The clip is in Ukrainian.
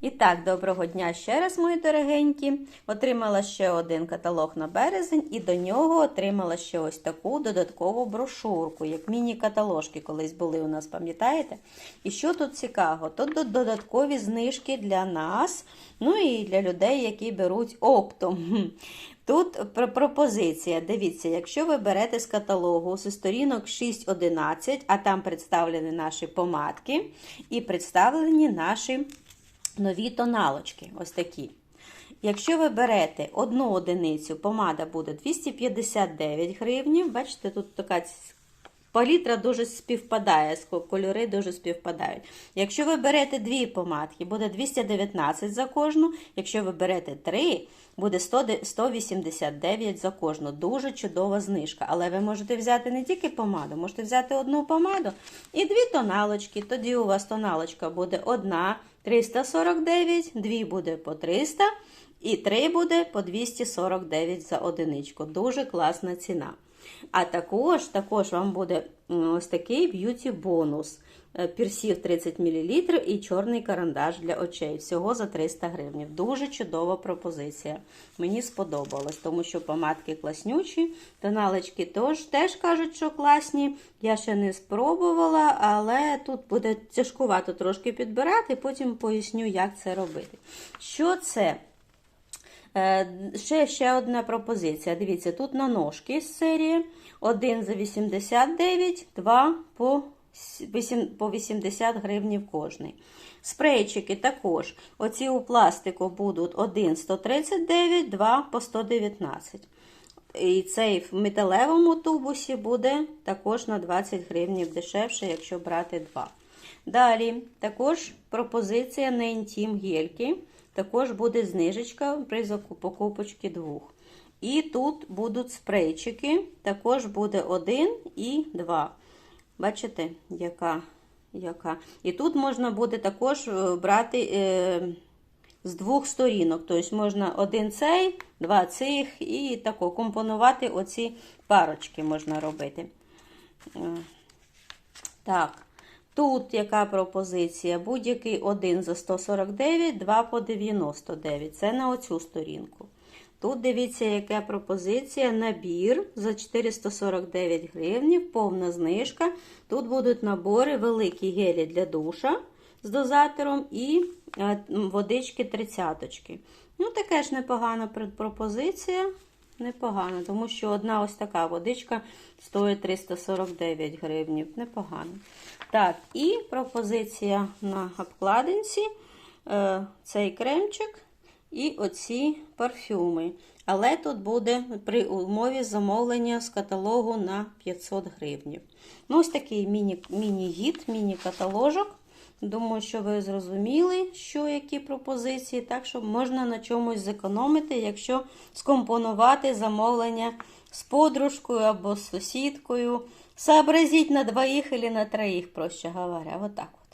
І так, доброго дня ще раз, мої дорогенькі. Отримала ще один каталог на березень, і до нього отримала ще ось таку додаткову брошурку, як міні-каталожки колись були у нас, пам'ятаєте? І що тут цікаво? Тут додаткові знижки для нас, ну і для людей, які беруть оптом. Тут пропозиція. Дивіться, якщо ви берете з каталогу зі сторінок 6-11, а там представлені наші помадки і представлені наші нові тоналочки. Ось такі. Якщо ви берете одну одиницю, помада буде 259 гривнів. Бачите, тут така палітра дуже співпадає, кольори дуже співпадають. Якщо ви берете дві помадки, буде 219 за кожну. Якщо ви берете три, буде 189 за кожну. Дуже чудова знижка. Але ви можете взяти не тільки помаду, можете взяти одну помаду і дві тоналочки. Тоді у вас тоналочка буде одна 349, дві буде по 300 і три буде по 249 за одиничку. Дуже класна ціна. А також, також вам буде ось такий б'юті бонус. Е, Пірсів 30 мл і чорний карандаш для очей. Всього за 300 гривень. Дуже чудова пропозиція. Мені сподобалось, тому що помадки класнючі, тоналечки теж, теж кажуть, що класні. Я ще не спробувала, але тут буде тяжкувато трошки підбирати, потім поясню, як це робити. Що це? Е, Ще, ще одна пропозиція. Дивіться, тут на ножки з серії. Один за 89, два по по 80 гривнів кожний. Спрейчики також. Оці у пластику будуть 1 139, 2 по 119. І цей в металевому тубусі буде також на 20 гривнів дешевше, якщо брати два. Далі також пропозиція на інтім гельки. Також буде знижечка при покупочці двох. І тут будуть спрейчики. Також буде один і два. Бачите, яка? яка. І тут можна буде також е, брати е, з двох сторінок. Тобто можна один цей, два цих і тако компонувати оці парочки можна робити. Е, Так. Тут яка пропозиція? Будь-який один за 149, два по 99. Це на оцю сторінку. Тут дивіться, яка пропозиція. Набір за 449 гривень, повна знижка. Тут будуть набори великі гелі для душа з дозатором і е, водички тридцяточки. Ну, таке ж непогана пропозиція. Непогано, тому що одна ось така водичка стоїть 349 гривень. Непогано. Так, і пропозиція на обкладинці. Е, цей кремчик і оці парфюми. Але тут буде при умові замовлення з каталогу на 500 гривень. Ну, ось такий міні- міні-гід, міні-каталожок. Думаю, що ви зрозуміли, що які пропозиції, так що можна на чомусь зекономити, якщо скомпонувати замовлення з подружкою або з сусідкою. Сообразіть на двоїх або на троїх, проще говоря. Отак от.